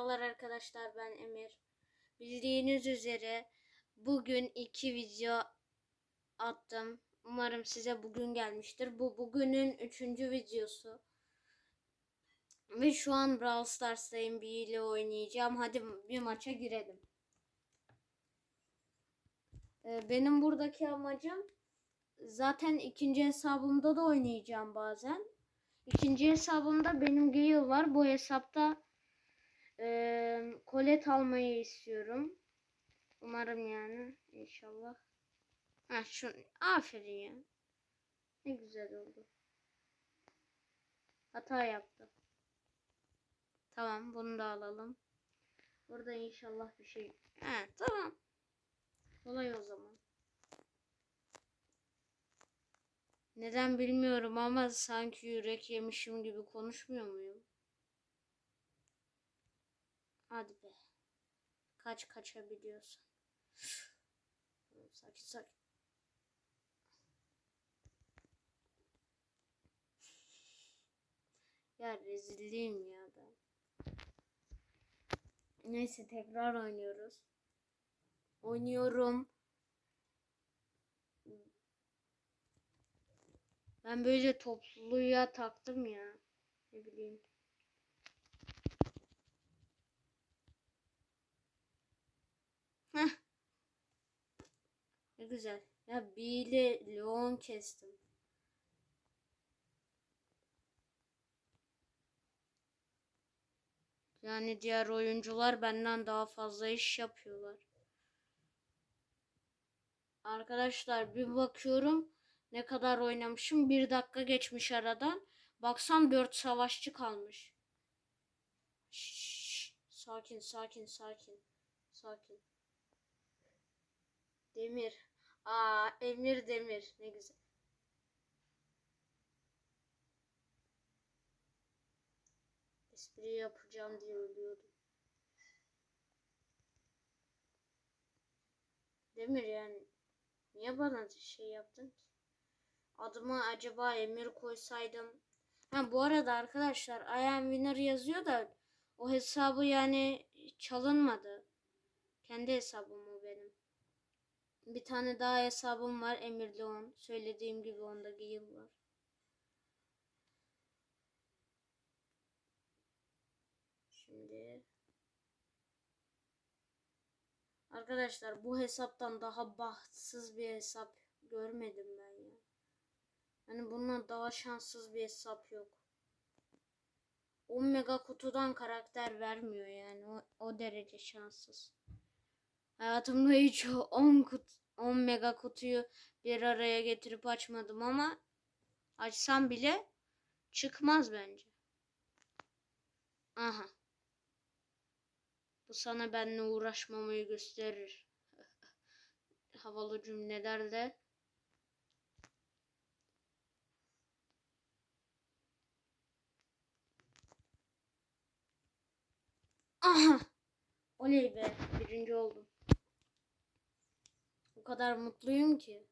Merhabalar arkadaşlar ben Emir. Bildiğiniz üzere bugün iki video attım. Umarım size bugün gelmiştir. Bu bugünün üçüncü videosu. Ve şu an Brawl Stars'tayım bir ile oynayacağım. Hadi bir maça girelim. Ee, Benim buradaki amacım zaten ikinci hesabımda da oynayacağım bazen. İkinci hesabımda benim Gale var. Bu hesapta eee kolet almayı istiyorum. Umarım yani inşallah. Ha şu aferin ya. Ne güzel oldu. Hata yaptım. Tamam bunu da alalım. Burada inşallah bir şey. Ha tamam. Kolay o zaman. Neden bilmiyorum ama sanki yürek yemişim gibi konuşmuyor muyum? Hadi be. Kaç kaçabiliyorsun. Sakin sakin. Ya rezilliğim ya ben. Neyse tekrar oynuyoruz. Oynuyorum. Ben böyle topluya taktım ya. Ne bileyim. Güzel. Ya ile Leon kestim. Yani diğer oyuncular benden daha fazla iş yapıyorlar. Arkadaşlar bir bakıyorum ne kadar oynamışım. Bir dakika geçmiş aradan. Baksam dört savaşçı kalmış. Şşş, sakin sakin sakin. Sakin. Demir. Aa Emir Demir. Ne güzel. Espri yapacağım diye ölüyordum. Demir yani. Niye bana şey yaptın ki? Adımı acaba Emir koysaydım. Ha bu arada arkadaşlar I am winner yazıyor da o hesabı yani çalınmadı. Kendi hesabım. Bir tane daha hesabım var Emir Leon. Söylediğim gibi onda Gale var. Şimdi Arkadaşlar bu hesaptan daha bahtsız bir hesap görmedim ben ya. Yani bundan daha şanssız bir hesap yok. 10 mega kutudan karakter vermiyor yani o, o derece şanssız. Hayatımda hiç 10 kut 10 mega kutuyu bir araya getirip açmadım ama açsam bile çıkmaz bence. Aha. Bu sana benimle uğraşmamayı gösterir. Havalı cümlelerle. Aha. Oley be. Birinci oldum. O kadar mutluyum ki.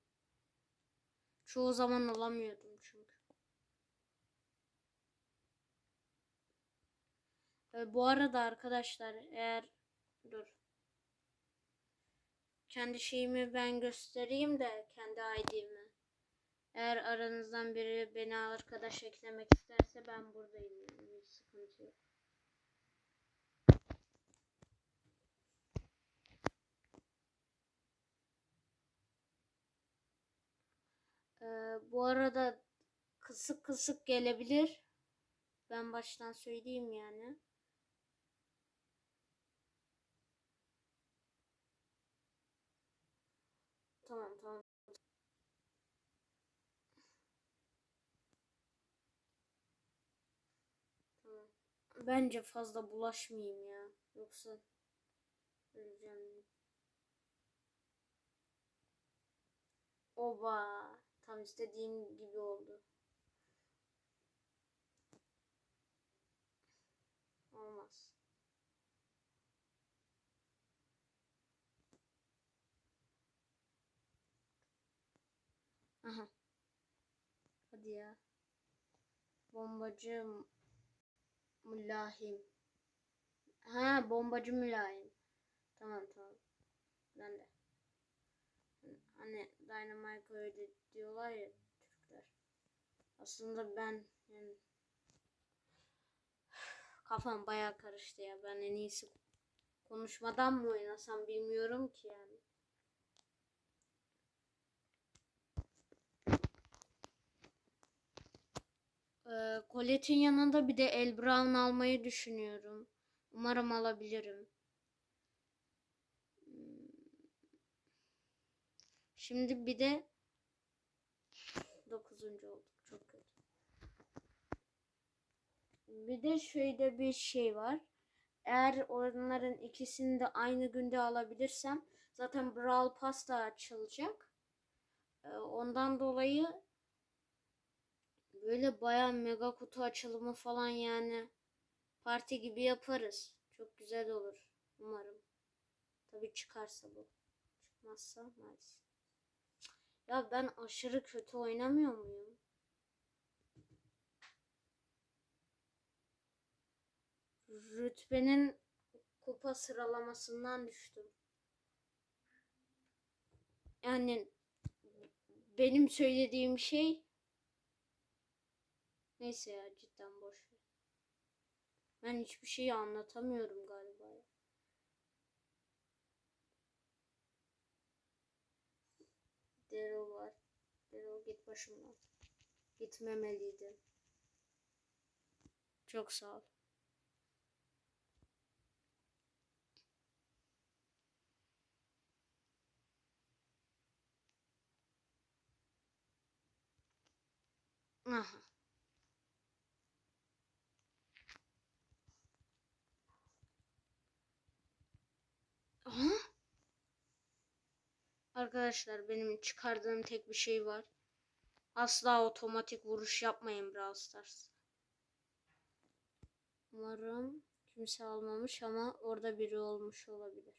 Çoğu zaman olamıyordum çünkü. E, bu arada arkadaşlar eğer dur kendi şeyimi ben göstereyim de kendi ID'mi. Eğer aranızdan biri beni arkadaş eklemek isterse ben buradayım yani hiç sıkıntı yok. Ee, bu arada kısık kısık gelebilir. Ben baştan söyleyeyim yani. Tamam tamam. Tamam. Bence fazla bulaşmayayım ya. Yoksa öleceğim. Oba. Tam istediğim gibi oldu. Olmaz. Aha. Hadi ya. Bombacı mülahim. Ha bombacı mülayim. Tamam tamam. Ben de. Hani Dynamite öyle diyorlar ya Türkler. Aslında ben yani kafam baya karıştı ya. Ben en iyisi konuşmadan mı oynasam bilmiyorum ki yani. Ee, Colette'in yanında bir de El Brown almayı düşünüyorum. Umarım alabilirim. Hmm. Şimdi bir de 9. olduk. Çok kötü. Bir de şöyle bir şey var. Eğer onların ikisini de aynı günde alabilirsem zaten Brawl Pass da açılacak. Ee, ondan dolayı böyle bayağı mega kutu açılımı falan yani parti gibi yaparız. Çok güzel olur umarım. Tabii çıkarsa bu. Çıkmazsa maalesef. Ya ben aşırı kötü oynamıyor muyum? Rütbenin kupa sıralamasından düştüm. Yani benim söylediğim şey neyse ya cidden boş. Ben hiçbir şeyi anlatamıyorum galiba. ya. Daryl var. Daryl git başımdan. Gitmemeliydi. Çok sağ ol. Aha. Arkadaşlar benim çıkardığım tek bir şey var. Asla otomatik vuruş yapmayın Brawl Stars. Umarım kimse almamış ama orada biri olmuş olabilir.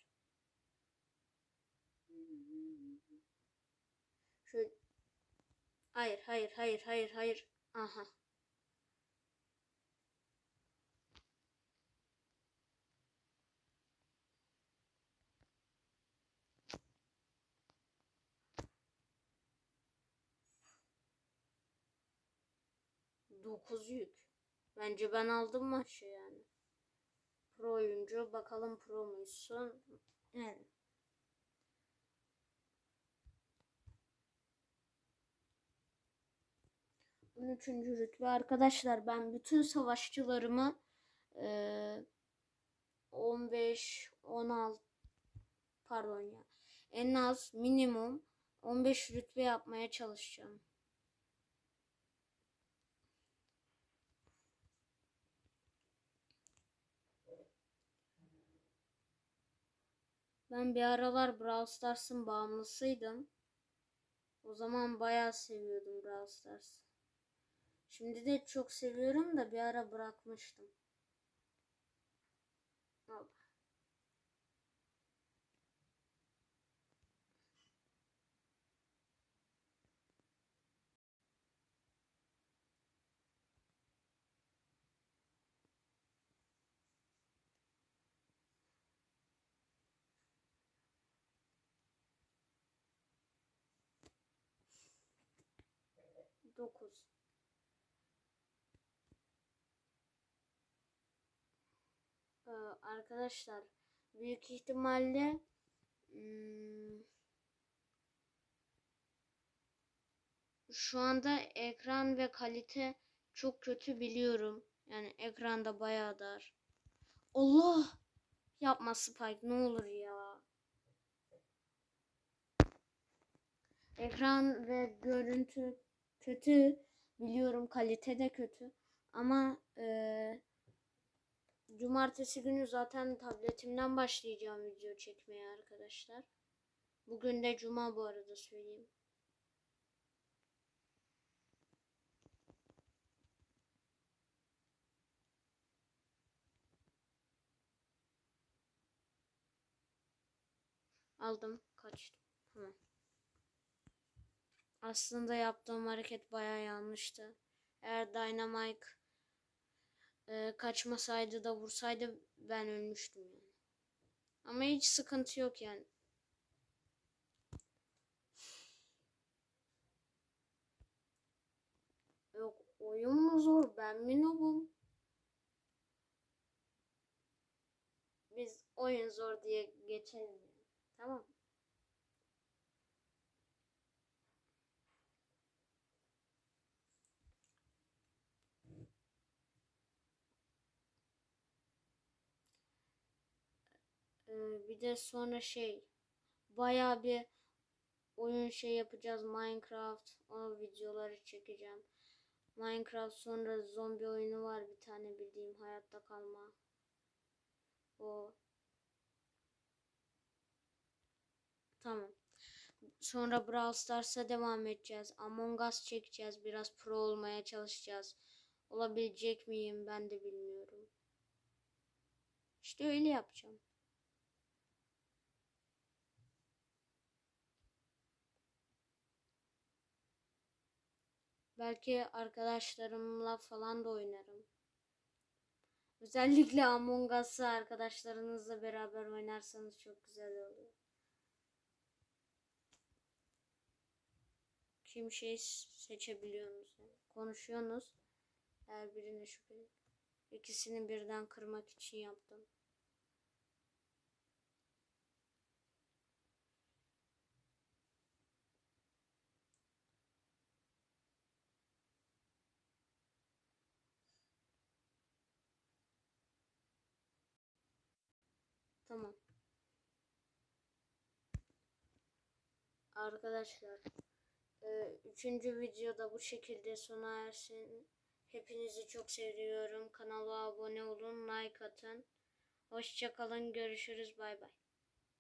Şöyle Hayır, hayır, hayır, hayır, hayır. Aha. Dokuz yük. Bence ben aldım maçı yani. Pro oyuncu. Bakalım pro muysun? Yani. Üçüncü rütbe arkadaşlar ben bütün savaşçılarımı eee 15 16 pardon ya en az minimum 15 rütbe yapmaya çalışacağım. Ben bir aralar Brawl Stars'ın bağımlısıydım. O zaman bayağı seviyordum Brawl Stars'ı. Şimdi de çok seviyorum da bir ara bırakmıştım. Allah. 9. Ee, arkadaşlar büyük ihtimalle hmm, şu anda ekran ve kalite çok kötü biliyorum. Yani ekranda bayağı dar. Allah! Yapma Spike ne olur ya. Ekran ve görüntü kötü biliyorum kalite de kötü ama eee Cumartesi günü zaten tabletimden başlayacağım video çekmeye arkadaşlar. Bugün de cuma bu arada söyleyeyim. Aldım, kaçtım. Tamam. Aslında yaptığım hareket baya yanlıştı. Eğer Dynamite Ee, kaçmasaydı da vursaydı ben ölmüştüm yani. Ama hiç sıkıntı yok yani. Yok oyun mu zor ben mi noobum? Biz oyun zor diye geçelim. Tamam. Ee, bir de sonra şey bayağı bir oyun şey yapacağız Minecraft o videoları çekeceğim. Minecraft sonra zombi oyunu var bir tane bildiğim hayatta kalma. O tamam. Sonra Brawl Stars'a devam edeceğiz. Among Us çekeceğiz. Biraz pro olmaya çalışacağız. Olabilecek miyim ben de bilmiyorum. İşte öyle yapacağım. Belki arkadaşlarımla falan da oynarım. Özellikle Among Us'ı arkadaşlarınızla beraber oynarsanız çok güzel oluyor. Kim şey seçebiliyorsunuz yani. Konuşuyorsunuz. Her birine şüpheli. İkisini birden kırmak için yaptım. Tamam. Arkadaşlar, e, üçüncü videoda bu şekilde sona ersin. Hepinizi çok seviyorum. Kanala abone olun, like atın. Hoşçakalın, görüşürüz, bay bay.